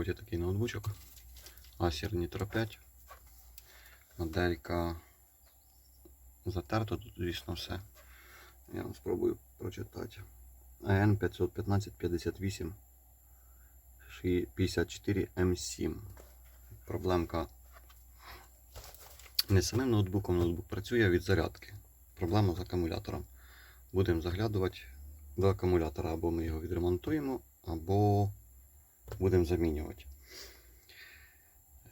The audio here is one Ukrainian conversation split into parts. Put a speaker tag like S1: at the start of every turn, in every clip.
S1: роботі такий ноутбучок. Acer Nitro 5. Моделька затерта, тут, звісно, все. Я вам спробую прочитати. AN 515 58 54 M7. Проблемка не самим ноутбуком, ноутбук працює від зарядки. Проблема з акумулятором. Будемо заглядувати до акумулятора, або ми його відремонтуємо, або будемо замінювати.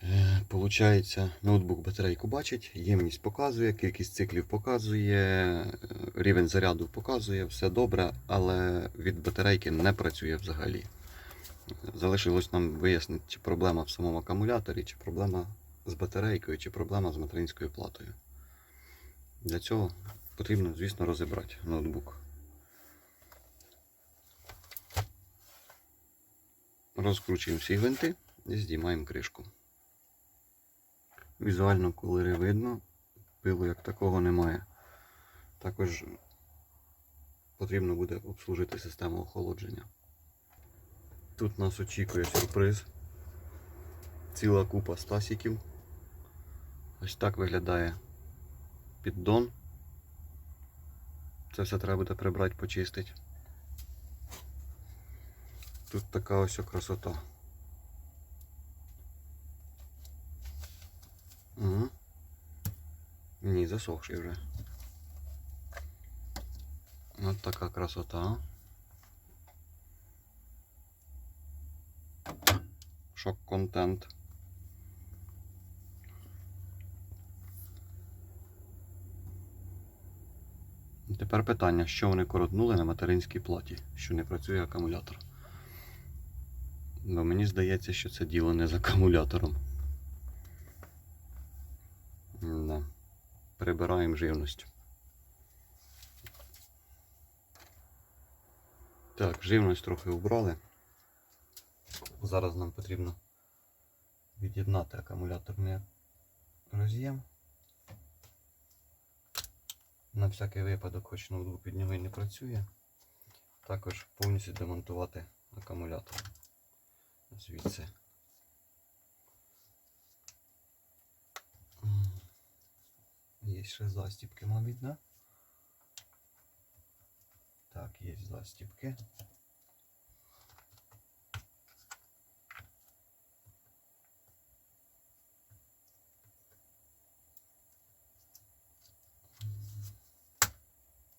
S1: Е, Получається, ноутбук батарейку бачить, ємність показує, кількість циклів показує, е, рівень заряду показує, все добре, але від батарейки не працює взагалі. Залишилось нам вияснити, чи проблема в самому акумуляторі, чи проблема з батарейкою, чи проблема з материнською платою. Для цього потрібно, звісно, розібрати ноутбук. Розкручуємо всі гвинти і знімаємо кришку. Візуально кулери видно, пилу як такого немає. Також потрібно буде обслужити систему охолодження. Тут нас очікує сюрприз. Ціла купа стасіків. Ось так виглядає піддон. Це все треба буде прибрати, почистити. Тут така ось красота. Угу. Ні, засохший вже. Ось така красота. Шок-контент. Тепер питання, що вони коротнули на материнській платі, що не працює акумулятор. Бо мені здається, що це діло не з акумулятором. Да. Прибираємо живність. Так, живність трохи убрали. Зараз нам потрібно від'єднати акумуляторний роз'єм. На всякий випадок, хоч ноутбук від нього і не працює. Також повністю демонтувати акумулятор. Звідси. Є ще застіпки, мабуть, да? Так, є застіпки.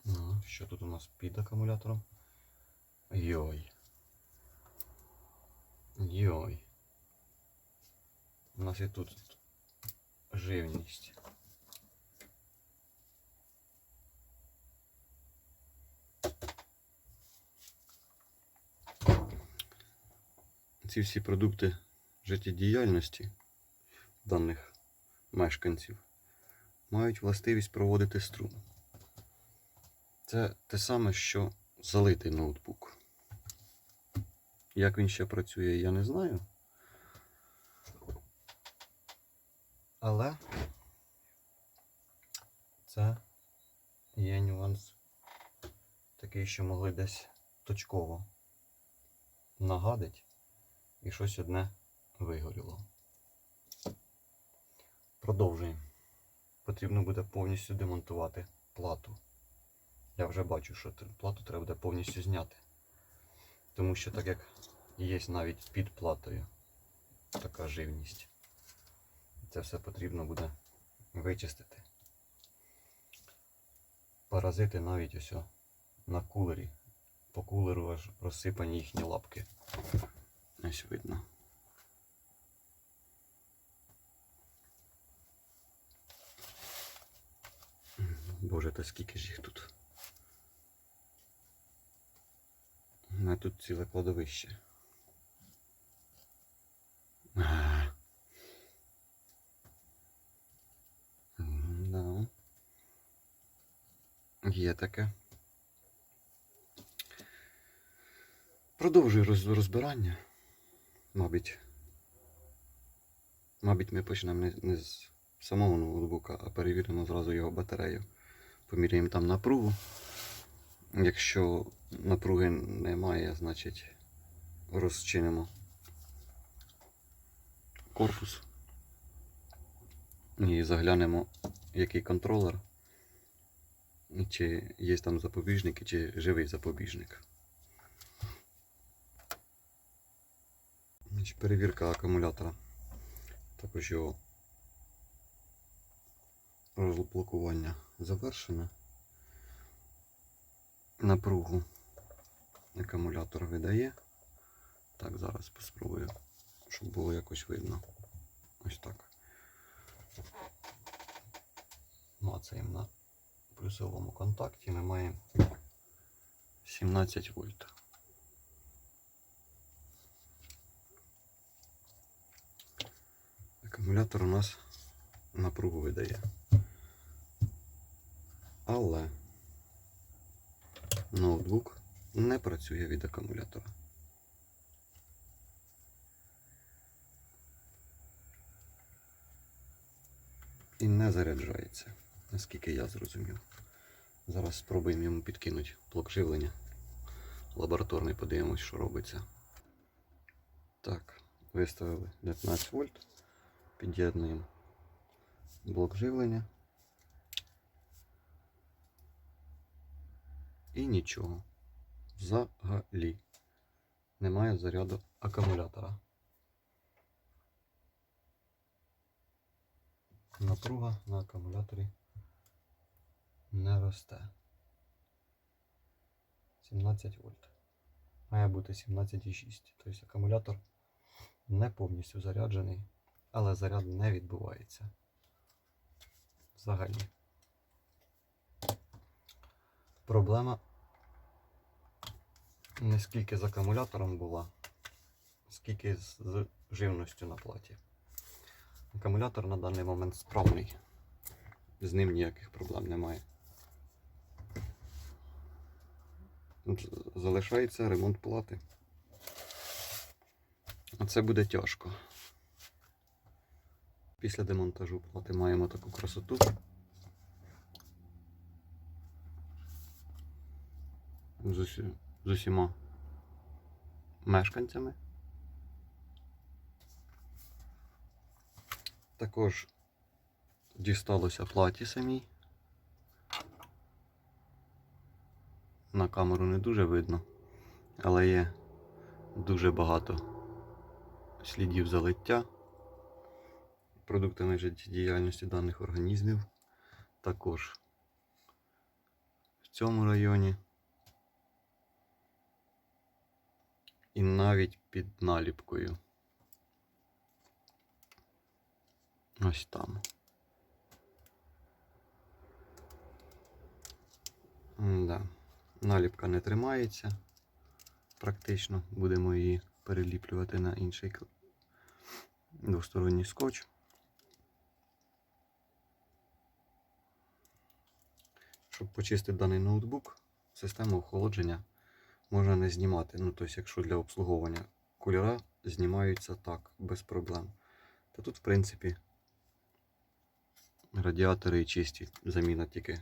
S1: Ну, що тут у нас під акумулятором? Йой. Йой. У нас і тут живність. Ці всі продукти життєдіяльності даних мешканців мають властивість проводити струм. Це те саме, що залитий ноутбук. Як він ще працює, я не знаю. Але це є нюанс такий, що могли десь точково нагадить і щось одне вигоріло. Продовжуємо. Потрібно буде повністю демонтувати плату. Я вже бачу, що плату треба буде повністю зняти. Тому що так як є навіть під платою така живність. Це все потрібно буде вичистити. Паразити навіть ось на кулері. По кулеру аж розсипані їхні лапки. Ось видно. Боже, та скільки ж їх тут? А тут ціле кладовище. Да. Є таке. Продовжую розбирання. Мабуть. Мабуть, ми почнемо не, не з самого ноутбука, а перевіримо зразу його батарею. Поміряємо там напругу. Якщо напруги немає, значить розчинимо корпус. І заглянемо, який контролер. Чи є там запобіжник, чи живий запобіжник. Значить, перевірка акумулятора. Також його розблокування завершено. Напругу акумулятор видає. Так, зараз спробую, щоб було якось видно. Ось так. Мацаємо на плюсовому контакті. Ми маємо 17 вольт. Акумулятор у нас напругу видає. Але ноутбук не працює від акумулятора. І не заряджається, наскільки я зрозумів. Зараз спробуємо йому підкинути блок живлення. Лабораторний подивимось, що робиться. Так, виставили 19 вольт. Під'єднуємо блок живлення. І нічого. Взагалі. Немає заряду акумулятора. Напруга на акумуляторі не росте. 17 вольт. Має бути 17,6. Тобто акумулятор не повністю заряджений, але заряд не відбувається. Взагалі. Проблема не скільки з акумулятором була, скільки з живністю на платі. Акумулятор на даний момент справний. З ним ніяких проблем немає. Залишається ремонт плати. А це буде тяжко. Після демонтажу плати маємо таку красоту. З, усі, з усіма мешканцями. Також дісталося платі самій. На камеру не дуже видно, але є дуже багато слідів залиття продуктами життєдіяльності даних організмів. Також в цьому районі. І навіть під наліпкою. Ось там. Да. Наліпка не тримається. Практично будемо її переліплювати на інший двосторонній скотч. Щоб почистити даний ноутбук, систему охолодження можна не знімати. Ну, тобто, якщо для обслуговування кольора знімаються так, без проблем. Та тут, в принципі, радіатори і чисті, заміна тільки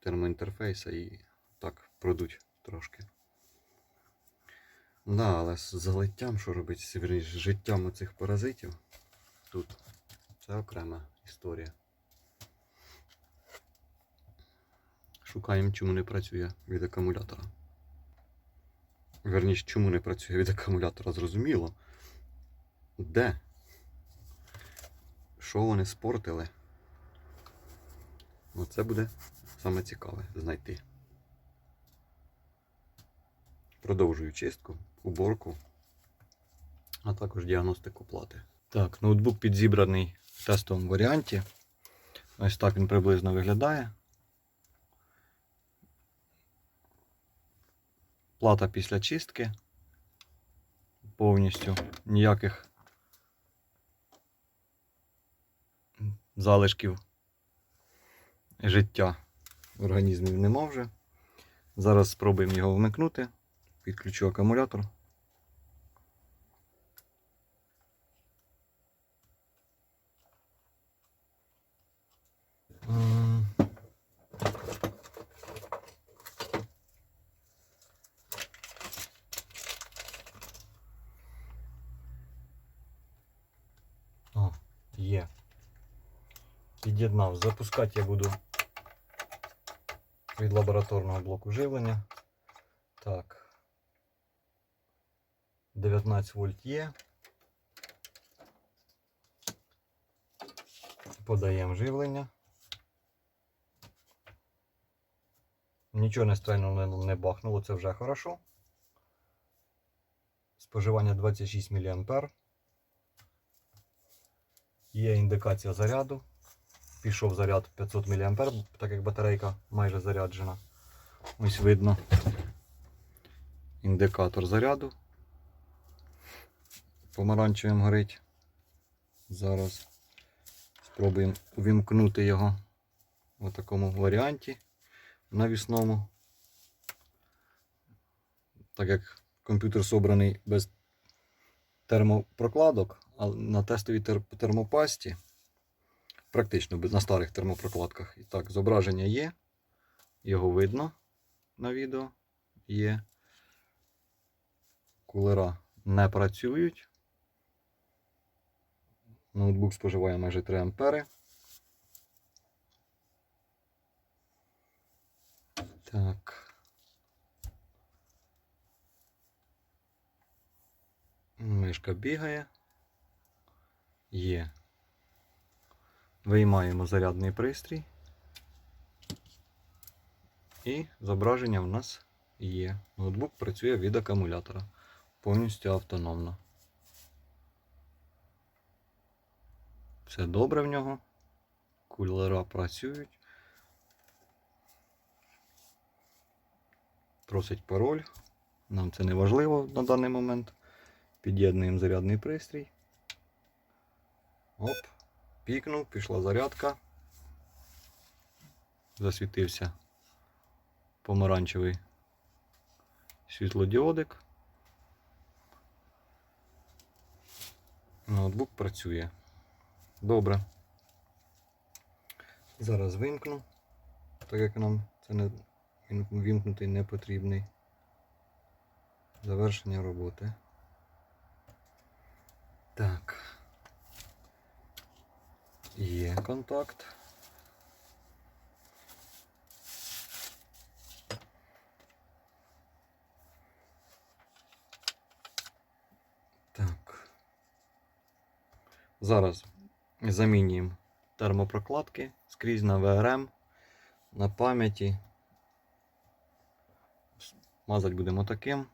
S1: термоінтерфейса і так продуть трошки. Да, але з залиттям, що робить з життям оцих паразитів, тут це окрема історія. Шукаємо, чому не працює від акумулятора. Верніше, чому не працює від акумулятора, зрозуміло. Де? Що вони спортили? Оце буде саме цікаве знайти. Продовжую чистку, уборку, а також діагностику плати. Так, ноутбук підзібраний в тестовому варіанті. Ось так він приблизно виглядає. Плата після чистки. Повністю ніяких залишків життя організмів нема вже. Зараз спробуємо його вмикнути. Підключу акумулятор. М. Під'єднав. Запускати я буду від лабораторного блоку живлення. Так. 19 вольт є. Подаємо живлення. Нічого не стрельнуло, не, бахнуло, це вже хорошо. Споживання 26 мА. Є індикація заряду. Пішов заряд 500 мА, так як батарейка майже заряджена. Ось видно індикатор заряду. Помаранчевим горить. Зараз спробуємо увімкнути його в такому варіанті навісному. Так як комп'ютер собраний без термопрокладок, а на тестовій термопасті, практично на старих термопрокладках. І так, зображення є, його видно на відео. Є. Кулера не працюють. Ноутбук споживає майже 3 ампери. Так. Мишка бігає. Є. Виймаємо зарядний пристрій. І зображення в нас є. Ноутбук працює від акумулятора. Повністю автономно. Все добре в нього. Кулера працюють. Просить пароль. Нам це не важливо на даний момент. Під'єднуємо зарядний пристрій. Оп, пікнув, пішла зарядка. Засвітився помаранчевий світлодіодик. Ноутбук працює. Добре. Зараз вимкну, так як нам це не він вімкнутий не потрібний. Завершення роботи. Так. Є контакт. Так. Зараз замінюємо термопрокладки скрізь на ВРМ, на пам'яті. Мазати будемо таким.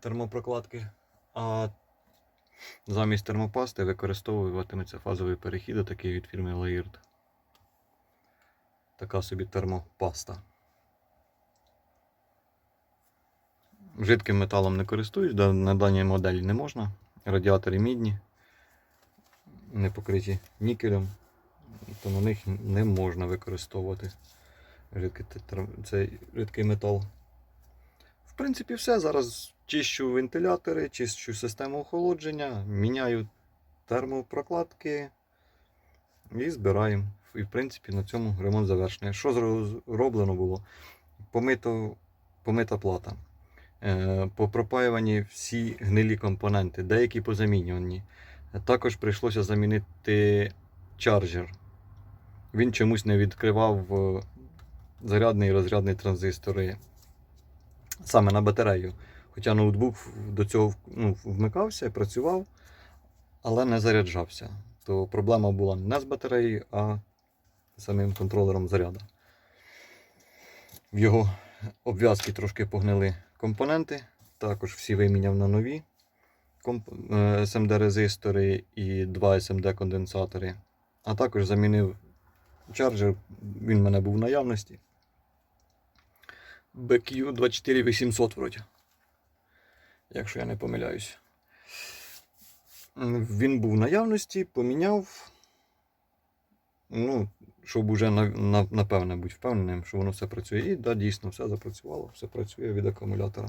S1: Термопрокладки. А замість термопасти використовуватиметься фазовий перехід, такий від фірми Laird. Така собі термопаста. Жидким металом не користуюсь, на даній моделі не можна. Радіатори мідні, не покриті нікелем, то на них не можна використовувати тетр- цей рідкий метал. В принципі, все. Зараз чищу вентилятори, чищу систему охолодження, міняю термопрокладки і збираємо. І в принципі на цьому ремонт завершений. Що зроблено було? Помито, помита плата. Е, Попропаювані всі гнилі компоненти, деякі позамінювані. Також прийшлося замінити чарджер. Він чомусь не відкривав е, зарядний і розрядний транзистори саме на батарею. Хоча ноутбук до цього ну, вмикався, працював, але не заряджався. То проблема була не з батареєю, а самим контролером заряду. В його обв'язки трошки погнили компоненти, також всі виміняв на нові SMD резистори і два SMD конденсатори. А також замінив чарджер, він в мене був в наявності. BQ 24800 вроді якщо я не помиляюсь. Він був в наявності, поміняв. Ну, щоб уже напевне бути впевненим, що воно все працює. І да, дійсно, все запрацювало, все працює від акумулятора.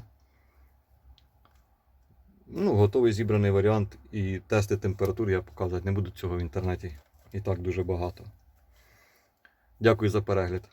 S1: Ну, Готовий зібраний варіант і тести температури я показувати не буду цього в інтернеті. І так дуже багато. Дякую за перегляд.